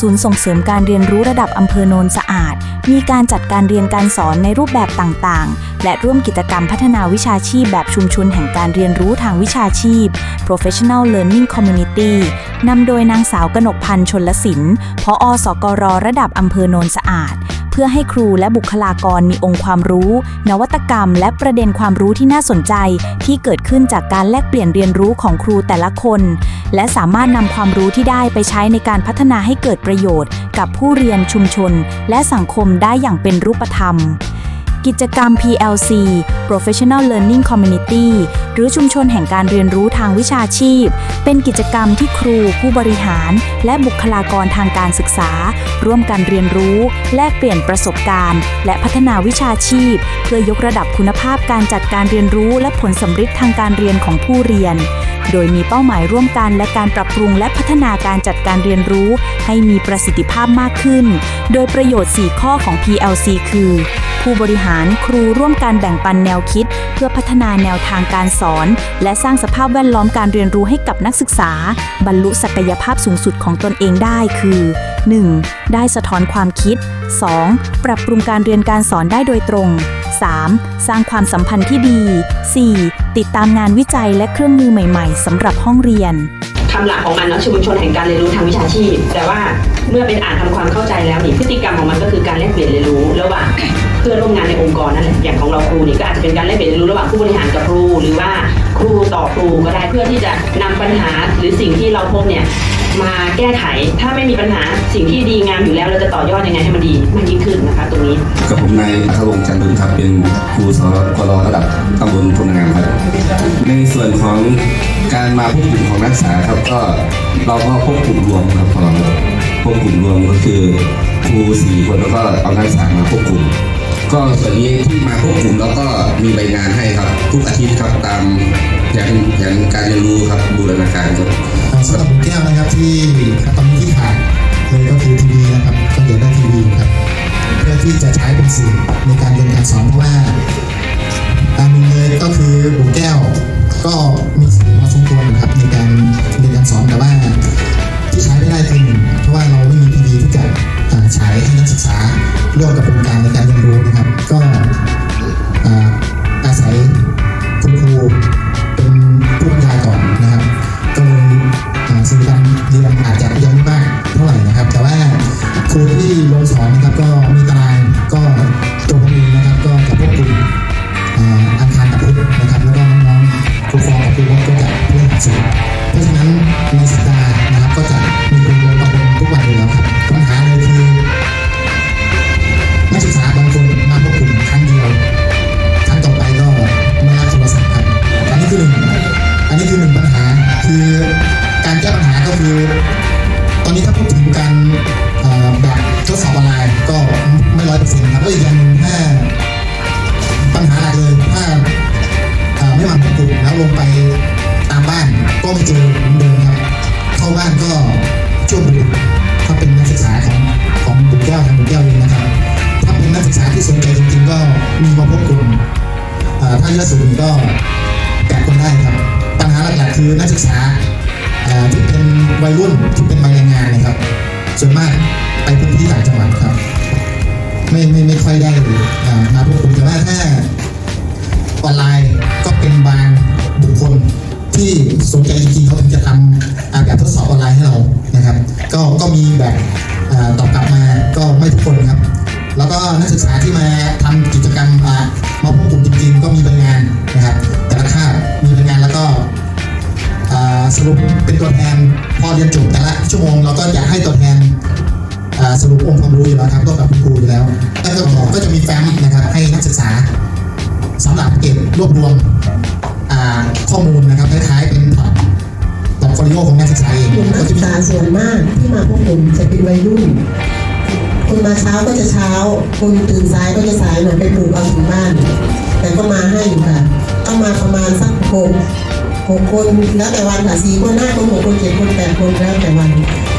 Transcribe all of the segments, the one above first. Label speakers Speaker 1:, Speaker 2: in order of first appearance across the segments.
Speaker 1: ศูนย์ส่งเสริมการเรียนรู้ระดับอำเภอโนนสะอาด มีการจัดการเรียนการสอนในรูปแบบต่างๆ และร่วมกิจกรรมพัฒนาวิชาชีพแบบชุมชนแห่งการเรียนรู้ทางวิชาชีพ Professional Learning Community นำโดยนางสาวกนกพันธ์ชนลศิลป์พอสกรระดับอำเภอโนนสะอาด พื่อให้ครูและบุคลากรมีองค์ความรู้ นวัตกรรม และประเด็นความรู้ที่น่าสนใจ ที่เกิดขึ้นจากการแลกเปลี่ยนเรียนรู้ของครูแต่ละคน และสามารถนำความรู้ที่ได้ไปใช้ในการพัฒนาให้เกิดประโยชน์ กับผู้เรียนชุมชน และสังคมได้อย่างเป็นรูปธรรม กิจกรรม PLC Professional Learning Community หรือชุมชนแห่งการเรียนรู้ทางวิชาชีพ เป็นกิจกรรมที่ครู ผู้บริหาร และบุคลากรทางการศึกษา ร่วมกันเรียนรู้ แลกเปลี่ยนประสบการณ์ และพัฒนาวิชาชีพ เพื่อยกระดับคุณภาพการจัดการเรียนรู้ และผลสำฤทธิ์ทางการเรียนของผู้เรียนโดยมีเป้าหมายร่วมกันและการปรับปรุงและพัฒนาการจัดการเรียนรู้ ให้มีประสิทธิภาพมากขึ้น โดยประโยชน์ 4 ข้อของ PLC คือ ผู้บริหารครูร่วมการแบ่งปันแนวคิด เพื่อพัฒนาแนวทางการสอน และสร้างสภาพแวดล้อมการเรียนรู้ให้กับนักศึกษา บรรลุศักยภาพสูงสุดของตนเองได้คือ 1. ได้สะท้อนความคิด 2. ปรับปรุงการเรียนการสอนได้โดยตรง 3. สร้างความสัมพันธ์ที่ดี 4. ติดตามงานวิจัยและเครื่องมือใหม่ๆสำหรับห้องเรียน
Speaker 2: คำหลักของมันเนาะชุมชนแห่งการเรียนรู้ทางวิชาชีพ แต่ว่าเมื่อเป็นอ่านทำความเข้าใจแล้วนี่พฤติกรรมของมันก็คือการแลกเปลี่ยนเรียนรู้ระหว่าง พื่อนร่วมงานในองค์กรนั่นแหละอย่างของเราครูนี่ก็อาจจะเป็นการแลกเปลี่ยนเรียนรู้ระหว่างผู้บริหารกับครู หรือว่าครูต่อครูก็ได้เพื่อที่จะนำปัญหาหรือสิ่งที่เราพบเนี่ยมาแก้ไขถ้าไม่มีปัญหาสิ่งที่ดีงามอยู่แล้วเราจะต่อยอดยังไงให้มันดีมากยิ่งขึ้นนะคะ ตรงนี้
Speaker 3: กับผมนายอัธวงศ์จันทรุนครับเป็นครูสอนกรระดับตำบลพลงามครับ ในส่วนของการมาพบกลุ่มของนักศึกษาครับก็เราก็พบกลุ่มรวมครับพอพบกลุ่มรวมก็คือครูสี่คนแล้วก็เอานักศึกษามาพบกลุ่ม ก็ส่วนนี้ที่มาพบกลุ่มแล้วก็มีใบงานให้ครับ ทุกอาทิตย์ครับตามแผนแผนการเรียนรู้ครับบูรณาการครับ
Speaker 4: สำหรับผมแก้วนะครับที่ตอนนี้ที่ขาดเลยก็คือทีวีนะครับก็เดี๋ยวได้ทีวีครับเพื่อที่จะใช้เป็นสื่อในการเรียนการสอนเพราะว่าอันหนึงเลยก็คือบุ๋มแก้วก็มีสื่อพอสมควรนะครับในการเรียนการสอนแต่ว่าที่ใช้ไม่ได้คือหนึ่งเพราะว่าเราไม่มีทีวีที่จะอ่าฉายให้นักศึกษาร่วมกับโครงการในการเรียนรู้ ก็อาศัยคุณครูเป็นผู้บรรยายก่อนนะครับ ก็เลยสื่อการเรียนอาจจะยังไม่มากเท่าไหร่นะครับ แต่ว่าครูที่ลงสอนนะครับก็มีตารางก็ตัวผมเองนะครับ ก็จะควบคุมอ่าอังคารกับพุธนะครับ แล้วก็น้องๆครูฟองกับครูมดก็จะเพื่อนหัดสอเพราะฉะนั้นในสัปดาห์ ก็ไม่เจอเหมือนเดิมครับเข้าบ้านก็ช่วงดึกถ้าเป็นนักศึกษาของของบุญแก้วทางบุญแก้วเองนะครับ ถ้าเป็นนักศึกษาที่สนใจจริงๆก็มีมาพบกลุ่มถ้าเยอะสุดก็แปดคนได้ครับ ปัญหาหลักๆคือนักศึกษาที่เป็นวัยรุ่นที่เป็นวัยแรงงานนะครับ ส่วนมากไปพื้นที่ต่างจังหวัดครับ ไม่ไม่ไม่ค่อยได้มาพบกลุ่มแต่ว่าถ้าออนไลน์ สนใจจริงๆเขาถึงจะทำแบบทดสอบออนไลน์ให้เรานะครับ ก็ก็มีแบบตอบกลับมาก็ไม่ทุกคนครับ แล้วก็นักศึกษาที่มาทำกิจกรรมมาพบกลุ่มจริง ๆ ก็มีใบงานนะครับ แต่ละคาบมีใบงานแล้วก็สรุปเป็นตัวแทนพอเรียนจบแต่ละชั่วโมงเราก็อยากให้ตัวแทนสรุปองค์ความรู้อยู่แล้วครับร่วมกับคุณครูอยู่แล้วแล้วก็ก็จะมีแฟ้มนะครับให้นักศึกษาสำหรับเก็บรวบรวมข้อมูลนะครับคล้ายๆเป็นพอร์ตพอร์ตโฟลิโอของนักศึกษาเอง
Speaker 5: กลุ่มนักศึ
Speaker 4: จะ
Speaker 5: กษาส่วนมากที่มาพบผมจะเป็นวัยรุ่นคนมาเช้าก็จะเช้า คนตื่นสายก็จะสายเหมือนไปปลูกเอาถึงบ้าน แต่ก็มาให้อยู่ค่ะต้องมาประมาณสักหกหกคนแล้วแต่วันค่ะสี่คนห้าคนหกคนเจ็ดคนแปดคนแล้วแต่วัน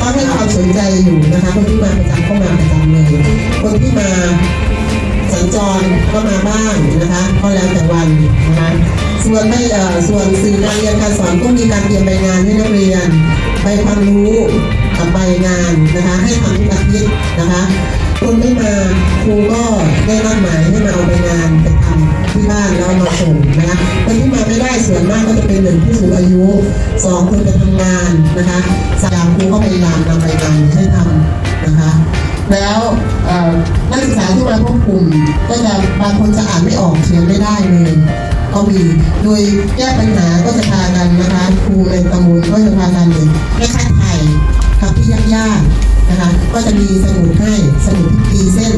Speaker 5: ก็ให้ความสนใจอยู่นะคะคนที่มาประจำก็มาประจำเลยคนที่มาสัญจรก็มาบ้างนะคะ ก็แล้วแต่วัน ส่วนไม่เอ่อส่วนสื่อการเรียนการสอนก็มีการเตรียมใบงานให้นักเรียนใบความรู้กับใบงานนะคะให้ทำทุกอาทิตย์นะคะคนไม่มาครูก็ได้นัดหมายให้มาเอาใบงานไปทำที่บ้านแล้วมาส่งนะคะคนที่มาไม่ได้ส่วนมากก็จะเป็นหนึ่งผู้สูงอายุสองคนไปทำงานนะคะสามครูก็พยายามนำใบงานให้ทำนะคะแล้วนักศึกษาที่มาพบกลุ่มก็จะบางคนจะอ่านไม่ออกเขียนไม่ได้เลย ก็มี โดยแก้ปัญหาก็จะพากันนะคะครูในตำบลก็จะพากันเลยให้คัดไทยคำที่ยากๆนะคะ ก็จะมีสมุดให้สมุดที่ตีเส้น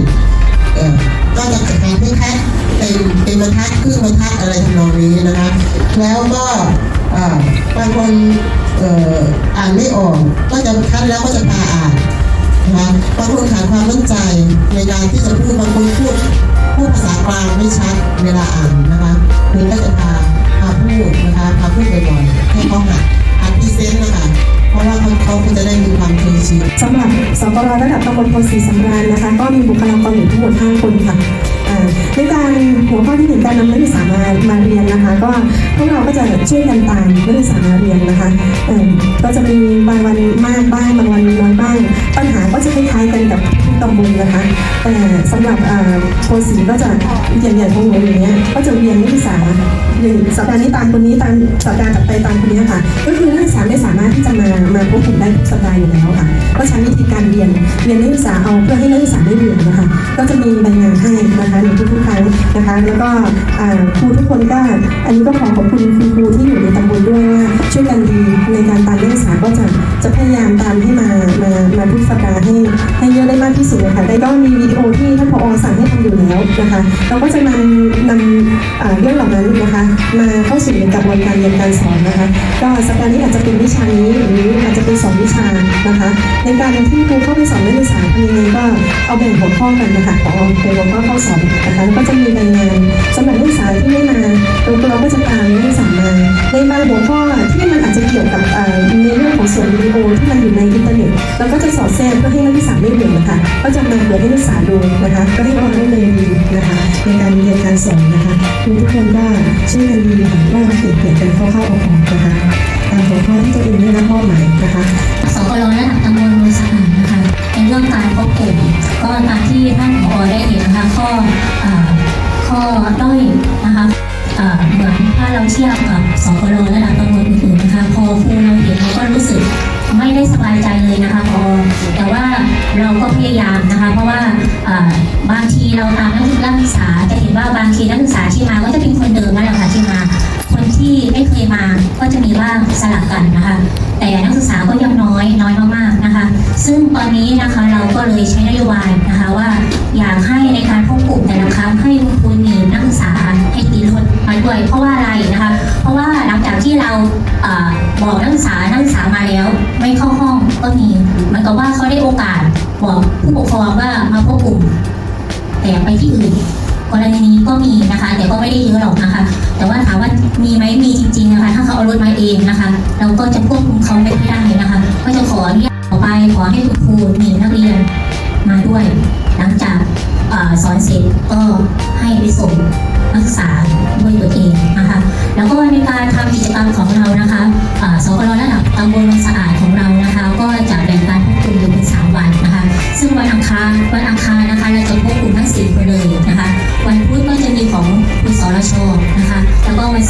Speaker 5: เอ่อก็จะทำให้แค่เป็นเป็นบรรทัดครึ่งบรรทัดอะไรทำนองนี้นะคะ แล้วก็บางคนอ่ออ่านไม่ออก ก็จะคัดแล้วก็จะพาอ่านนะคะบางคนขาดความมั่นใจในการที่จะพูดบางคนพูดพูดภาษากลางไม่ชัดเวลาอ่านนะ หรั
Speaker 6: บสกรระดับตำบลโพสีสำราญนะคะ ก็มีบุคลากรอยู่ทั้งหมด5คนค่ะในการหัวข้อที่หนึ่งการนำนักศึกษามามาเรียนนะคะ ก็พวกเราก็จะช่วยกันตามนักศึกษามาเรียนนะคะก็จะมีบางวันมากบ้างบางวันน้อยบ้างปัญหาก็จะคล้ายๆกันกับ ตำบลนะคะแต่สำหรับอ่าโพสีก็จะใหญ่ๆของหนูอย่างเงี้ยก็จะเรียนนักศึกษาอย่างสัปดาห์นี้ตามคนนี้ตามสัปดาห์ถัดไปตามคนนี้ค่ะ ก็คือนักศึกษาไม่สามารถที่จะมามาพบกลุ่มได้ทุกสัปดาห์อยู่แล้วค่ะก็ใช้วิธีการเรียนเรียนนักศึกษาเอาเพื่อให้นักศึกษาได้เรียนนะคะ ก็จะมีรายงานให้นะคะในทุกๆครั้งนะคะ แล้วก็อ่าครูทุกคนก็อันนี้ก็ขอขอบคุณคุณครูที่อยู่ในตำบลด้วยว่าช่วยกันดีในการตามนักศึกษาก็จะจะพยายามตามให้มามามาทุกสัปดาห์ให้ให้เยอะได้มากที่สุดนะคะแต่ก็มีวิดีโอที่ท่านผอสั่งให้ทำอยู่แล้วนะคะ เราก็จะนำนำเรื่องเหล่านั้นนะคะ มาเข้าสู่ในกระบวนการเรียนการสอนนะคะ ก็สัปดาห์นี้อาจจะเป็นวิชานี้หรืออาจจะเป็นสองวิชานะคะ ในการที่ครูเข้าไปสอนนักศึกษาทำยังไงก็เอาแบ่งหัวข้อกันนะคะขอเป็นหัวข้อเข้าสอนนะคะแล้วก็จะมีรายงานสำหรับนักศึกษาที่ไม่มาเราเราก็จะตามนักศึกษามาในบางหัวข้อที่มันอาจจะเกี่ยวกับ ส่วนวิดีโอที่มันอยู่ในอินเทอร์เน็ตเราก็จะสอดแทรกเพื่อให้นักศึกษาได้เรียนนะคะก็จะมาเปิดให้นักศึกษาดูนะคะ ก็ให้ความร่วมมือดีนะคะ ในการเรียนการสอนนะคะดูทุกคนก็ช่วยกันดีค่ะก็เปลี่ยนเปลี่ยนกันเข้าๆออกๆนะคะตามหัวข้อที่ตัวเองได้รับมอบหมายนะคะ
Speaker 7: สกลระดับตำบลโนนสะอาดนะคะในเรื่องการพบกลุ่มก็ตามที่ท่านผอได้เห็นนะคะข้ออ่าข้อด้อยนะคะ เหมือนถ้าเราเทียบกับสกลระดับตำบลอื่นๆนะคะ พอครูเราเห็นเราก็รู้สึกไม่ได้สบายใจเลยนะคะพอแต่ว่าเราก็พยายามนะคะ เพราะว่าบางทีเราตามนักศึกษาจะเห็นว่าบางทีนักศึกษาที่มาก็จะเป็นคนเดิมนั่นแหละค่ะที่มา คนที่ไม่เคยมาก็จะมีบ้างสลับกันนะคะ แต่นักศึกษาก็ยังน้อยน้อยมากๆนะคะ ซึ่งตอนนี้นะคะเราก็เลยใช้นโยบายนะคะว่าอยากให้ในการพบกลุ่มแต่ละครั้งให้คุณครูมีนักศึกษา ด้วย เพราะว่าอะไรนะคะ เพราะว่าหลังจากที่เราอบอกนักศึกษานักศึกษามาแล้ว ไม่เข้าห้องก็มีเหมือนกับว่าเขาได้โอกาสบอกผู้ปกครองว่ามาพบกลุ่ม แต่ไปที่อื่นกรณีนี้ก็มีนะคะ แต่ก็ไม่ได้เยอะหรอกนะคะ แต่ว่าถามว่ามีไหมมีจริง ๆนะคะ ถ้าเขาเอารถมาเองนะคะ เราก็จะควบคุมเขาไม่ได้นะคะ ก็จะขออนุญาตต่อไปขอให้คุณครูมีนักเรียนมาด้วย หลังจากอสอนเสร็จก็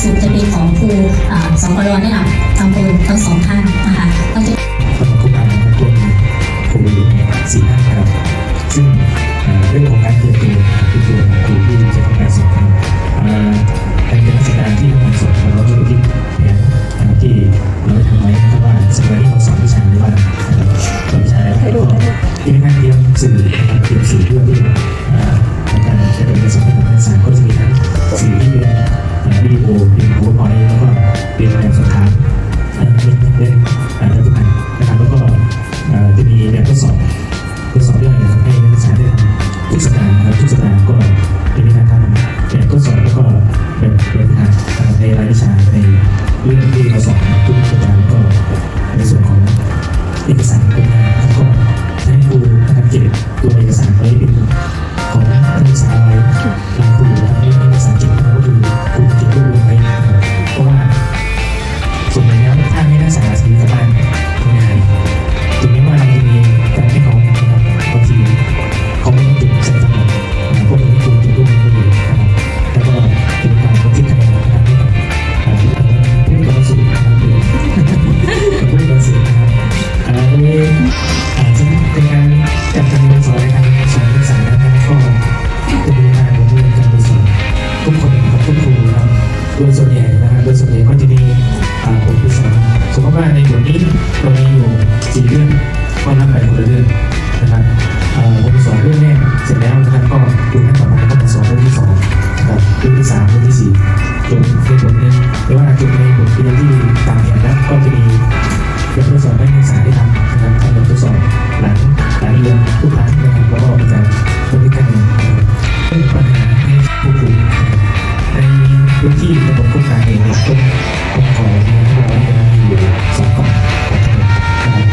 Speaker 7: สุดจะเป็นของครูสองรเนี่ยค่ะทำบุญทั้งสองท่าน
Speaker 8: โดยส่วนใหญ่นะครับโดยส่วนใหญ่ก็จะมีผลที่สองสมมติว่ในส่วนนี้เรามีอยู่สี่เรื่องก็นับไปคนละเรื่องนะครับผมสอนเรื่องแรกเสร็จแล้วนะครับก็ดูขั้นต่อไปก็มาสอนเรื่องที่สองนะครับเรื่องที่สามเรื่องที่สี่จบในบทเรียนหรือว่าจบในบทเรียนที่ต่างกันนะก็จะมีบททดสอบให้ในักศึกษได้ทำนะครับทำบททดสอบหลังหลังเรียนทุกครั้ง พื้นที่ระบบควบคุมเองเนี่ยต้องต้องขอรียนที่ว่าจะมีอยู่สองฝั่งของถนนนะครับ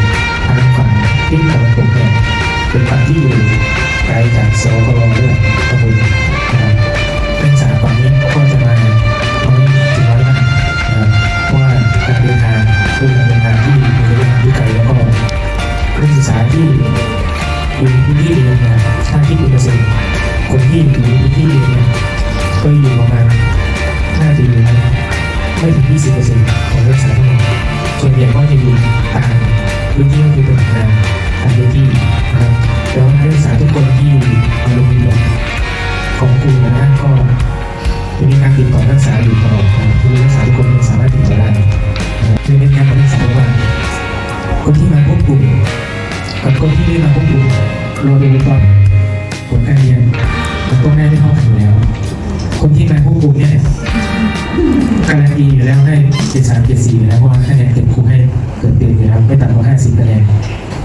Speaker 8: ทางฝั่งที่ตะวันตกเนี่ยเป็นฝั่งที่อยู่ไกลจากสกลด้วยขบวนนะครับเป็นสายฝั่งนี้ก็จะมาน้อยถึงน้อยมากนะครับเพราะว่าการเดินทางเป็นการเดินทางที่มีระยะทางที่ไกลแล้วก็นักศึกษาที่อยู่ในพื้นที่เรียนเนี่ยถ้าที่เป็นเปอร์เซ็นต์คนที่อยู่ในพื้นที่เรียนเนี่ย พื้นที่ก็คือเป็นงานต่างพื้นที่นะครับแต่ว่านักศึกษาทุกคนที่มาโรงเรียนของครูนะก็จะมีการติดต่อนักศึกษาอยู่ตลอดนะครับคือนักศึกษาทุกคนสามารถติดต่อได้นะครับคือเน้นกับนักศึกษาว่าคนที่มาควบคุมกับคนที่ไม่มาควบคุมเราดูว่าผลการเรียนมันต้องได้ไม่เท่ากันองแล้ว คนที่มาควบคุมเนี่ย จ็ดสามเจ็ดสี่อยู่แล้วเพราะว่าคะแนนเต็มครูให้เกิดเต็มอยู่แล้วไม่ต่ำกว่าห้าสิบคะแนน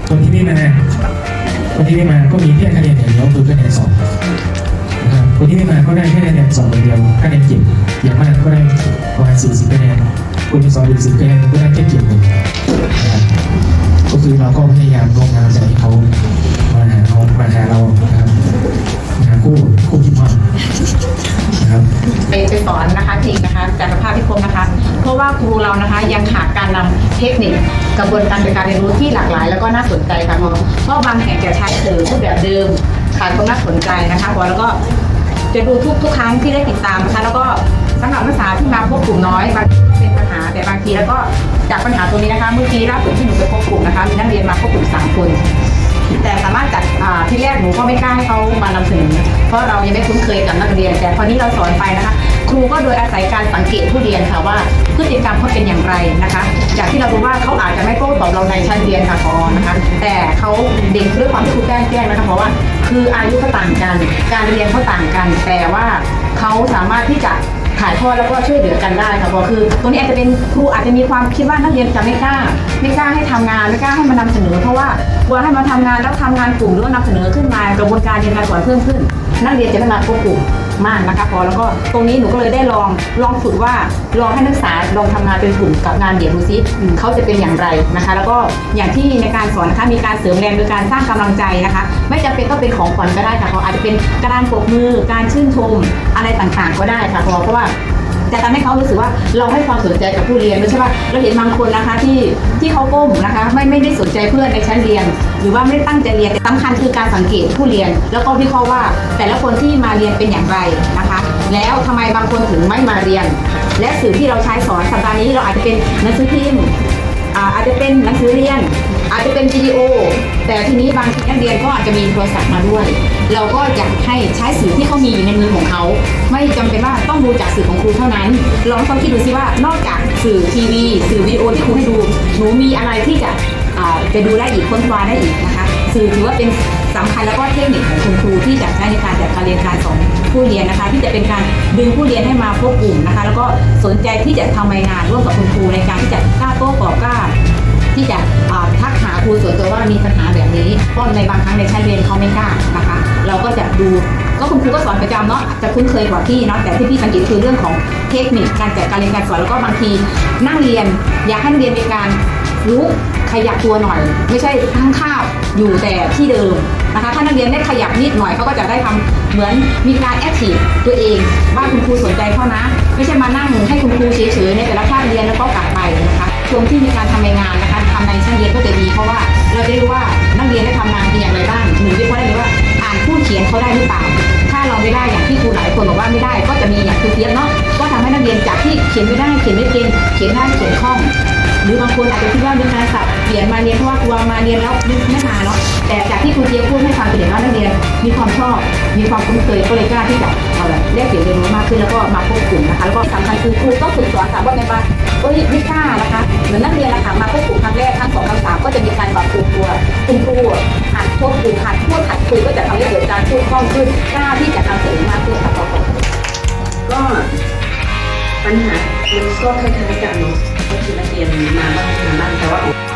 Speaker 8: คนที่ไม่มาคนที่ไม่มาก็มีแค่คะแนนอย่างเดียวคือคะแนนสองนะครับคนที่ไม่มาก็ได้แค่คะแนนสองอย่างเดียวคะแนนเก็บอย่างมากก็ได้ประมาณสี่สิบคะแนนคนที่สองหรือสิบคะแนนก็ได้แค่เก็บหนึ่งก็คือเราก็พยายามลงงานใจเขามาหาเรามาหาเรา นนะคะ
Speaker 9: จริงนะคะจากสภาพพิคมนะคะ เพราะว่าครูเรานะคะยังขาดการนำเทคนิคกระบวนการในการเรียนรู้ที่หลากหลาย แล้วก็น่าสนใจค่ะเพราะเพราะบางแห่งจะใช้สื่อรูปแบบเดิมขาดความน่าสนใจนะคะพอแล้วก็จะดูทุกทุกครั้งที่ได้ติดตามนะคะแล้วก็สำหรับนักศึกษาที่มาพบกลุ่มน้อยบางเป็นปัญหาแต่บางทีแล้วก็จากปัญหาตรงนี้นะคะเมื่อกี้ล่าสุดที่หนูไปพบกลุ่มนะคะมีนักเรียนมาพบกลุ่มสามคนแต่สามารถจัดที่แรกหนูก็ไม่กล้าให้เขามานำเสนอเพราะเรายังไม่คุ้นเคยกับนักเรียน แต่พอนี้เราสอนไปนะคะ ครูก็โดยอาศัยการสังเกตผู้เรียนค่ะว่าพฤติกรรมเขาเป็นอย่างไรนะคะจากที่เรารู้ว่าเขาอาจจะไม่โต้ตอบเราในชั้นเรียนค่ะพอนะคะแต่เขาเด็กด้วยความที่ครูแจ้งแจ้งนะคะเพราะว่า คืออายุเขาต่างกัน การเรียนเขาต่างกัน แต่ว่าเขาสามารถที่จะถ่ายทอดแล้วก็ช่วยเหลือกันได้ค่ะบอกคือตรงนี้อาจจะเป็นครูอาจจะมีความคิดว่านักเรียนจะไม่กล้า ไม่กล้าให้ทำงานไม่กล้าให้มานำเสนอ เพราะว่ากลัวให้มาทำงานแล้วทำงานกลุ่มหรือว่านำเสนอขึ้นมากระบวนการเรียนการสอนเพิ่มขึ้น นักเรียนจะไม่มาควบกลุ่มมากนะคะพอแล้วก็ตรงนี้หนูก็เลยได้ลองลองฝึกว่าลองให้นักศึกษาลองทำงานเป็นกลุ่มกับงานเดี่ยวดูซิเขาจะเป็นอย่างไรนะคะ แล้วก็อย่างที่ในการสอนนะคะมีการเสริมแรงโดยการสร้างกำลังใจนะคะ ไม่จำเป็นต้องเป็นของขวัญก็ได้ค่ะพออาจจะเป็นการปรบมือการชื่นชมอะไรต่างๆ ก็ได้ค่ะพอเพราะว่า จะทำให้เขารู้สึกว่าเราให้ความสนใจกับผู้เรียนไม่ใช่ว่าเราเห็นบางคนนะคะที่ที่เขาก้มนะคะไม่ไม่ได้สนใจเพื่อนในชั้นเรียน หรือว่าไม่ได้ตั้งใจเรียนแต่สำคัญคือการสังเกตผู้เรียน แล้วก็วิเคราะห์ว่า แต่ละคนที่มาเรียนเป็นอย่างไรนะคะ แล้วทำไมบางคนถึงไม่มาเรียน และสื่อที่เราใช้สอนสัปดาห์นี้เราอาจจะเป็นหนังสือพิมพ์อ่าอาจจะเป็นหนังสือเรียน อาจจะเป็นวิดีโอ แต่ทีนี้บางทีนักเรียนก็อาจจะมีโทรศัพท์มาด้วย เราก็อยากให้ใช้สื่อที่เขามีอยู่ในมือของเขา ไม่จำเป็นว่าต้องดูจากสื่อของครูเท่านั้น ลองต้องคิดดูซิว่านอกจากสื่อทีวี สื่อวิดีโอที่ครูให้ดูหนูมีอะไรที่จะจะดูได้อีกค้นคว้าได้อีกนะคะ สื่อถือว่าเป็นสำคัญแล้วก็เทคนิคของคุณครูที่จะใช้ในการจัดการเรียนการสอนผู้เรียนนะคะ ที่จะเป็นการดึงผู้เรียนให้มาพบกลุ่มนะคะ แล้วก็สนใจที่จะทำรายงานร่วมกับคุณครูในการที่จะกล้าโต้ตอบกล้า ที่จะอ่าทักหาครูส่วนตัวว่ามีปัญหาแบบนี้เพราะในบางครั้งในชั้นเรียนเขาไม่กล้านะคะ เราก็จะดูก็คุณครูก็สอนประจำเนาะจะคุ้นเคยกว่าพี่เนาะแต่ที่พี่สังเกตคือเรื่องของเทคนิคการจัดการเรียนการสอนแล้วก็บางทีนั่งเรียน อยากให้นักเรียนมีการลุกขยับตัวหน่อย ไม่ใช่ทั้งคาบอยู่แต่ที่เดิมนะคะถ้านักเรียนได้ขยับนิดหน่อยเขาก็จะได้ทำเหมือนมีการแอคทีฟตัวเองว่าคุณครูสนใจเขานะ ไม่ใช่มานั่งให้คุณครูเฉยๆในแต่ละคาบเรียนแล้วก็กลับไปนะคะช่วงที่มีการทำรายงานนะคะ ทำในชั้นเรียนก็จะดี เพราะว่าเราจะได้รู้ว่านักเรียนได้ทำงานเป็นอย่างไรบ้างหนึ่งวิเคราะห์ได้เลยว่าอ่านผู้เขียนเขาได้หรือเปล่า ถ้าเราไม่ได้อย่างที่ครูหลายคนบอกว่าไม่ได้ ก็จะมีอย่างครูเทียบเนาะก็ทำให้นักเรียนจากที่เขียนไม่ได้เขียนไม่เป็นเขียนได้เขียนคล่อง หรือบางคนอาจจะคิดว่ามีการสับเปลี่ยนมาเรียนเพราะว่ากลัวมาเรียนแล้วไม่มาเนาะแต่จากที่ครูเจี๊ยบพูดให้ฟังเป็นเห็นว่านักเรียนมีความชอบ มีความคุ้นเคยก็เลยกล้าที่จะ เอาแบบแลกเปลี่ยนเรียนรู้มากขึ้นแล้วก็มาพบกลุ่มนะคะแล้วก็สำคัญคือครูต้องฝึกสอนค่ะว่าไงบ้าเอ้ยไม่กล้านะคะเหมือนนักเรียนนะคะมาพบกลุ่มครั้งแรกครั้งสองครั้งสามก็จะมีการปรับปรุงตัวคุณครูหัดพบกลุ่มหัดพูดหัดคุยก็จะทำให้เกิดการพูดคล่องขึ้นกล้าที่จะนำเสนอมากขึ้นค่ะขอบคุณ
Speaker 2: ก็ปัญหามันก็คล้ายๆกันเนาะก็คือนักเรียนมาบ้างมาบ้างแต่ว่า